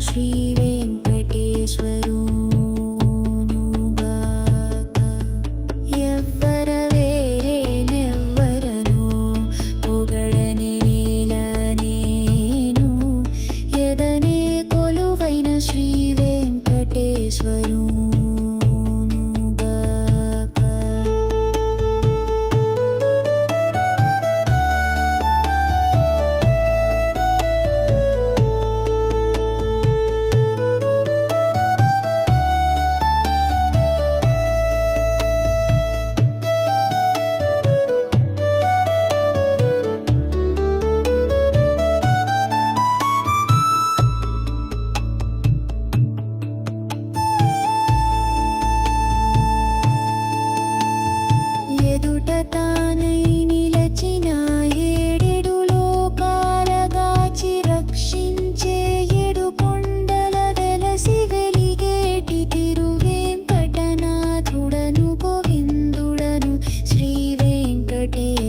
Shri Venkateswaru